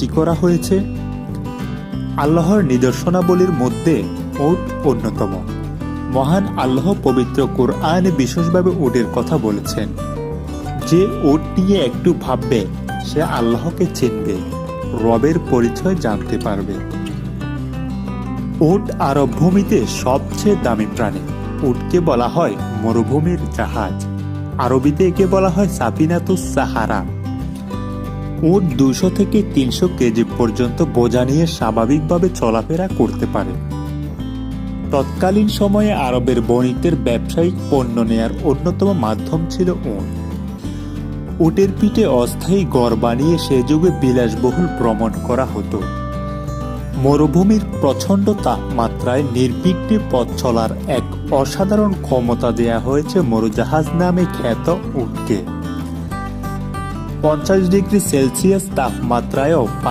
সৃষ্টি করা হয়েছে? আল্লাহর নিদর্শনাবলীর মধ্যে ওট অন্যতম। মহান আল্লাহ পবিত্র কোরআনে বিশেষভাবে ওটের কথা বলেছেন। যে ওট নিয়ে একটু ভাববে, সে আল্লাহকে চিনবে, রবের পরিচয় জানতে পারবে। উট আরব ভূমিতে সবচেয়ে দামি প্রাণী। উটকে বলা হয় মরুভূমির জাহাজ। আরবিতে একে বলা হয় সাফিনাতুস সাহারা। উট দুশো থেকে তিনশো কেজি পর্যন্ত বোঝা নিয়ে স্বাভাবিকভাবে চলাফেরা করতে পারে। তৎকালীন সময়ে আরবের বণিকদের ব্যবসায়িক পণ্য নেয়ার অন্যতম মাধ্যম ছিল উট। উটের পিঠে অস্থায়ী গড় বানিয়ে সে যুগে বিলাসবহুল ভ্রমণ করা হতো। মরুভূমির প্রচণ্ড তাপমাত্রায় নির্বিঘ্নে পথ চলার এক অসাধারণ ক্ষমতা দেয়া হয়েছে মরুজাহাজ নামে খ্যাত উটকে। পঞ্চাশ ডিগ্রি সেলসিয়াস তাপমাত্রায়ও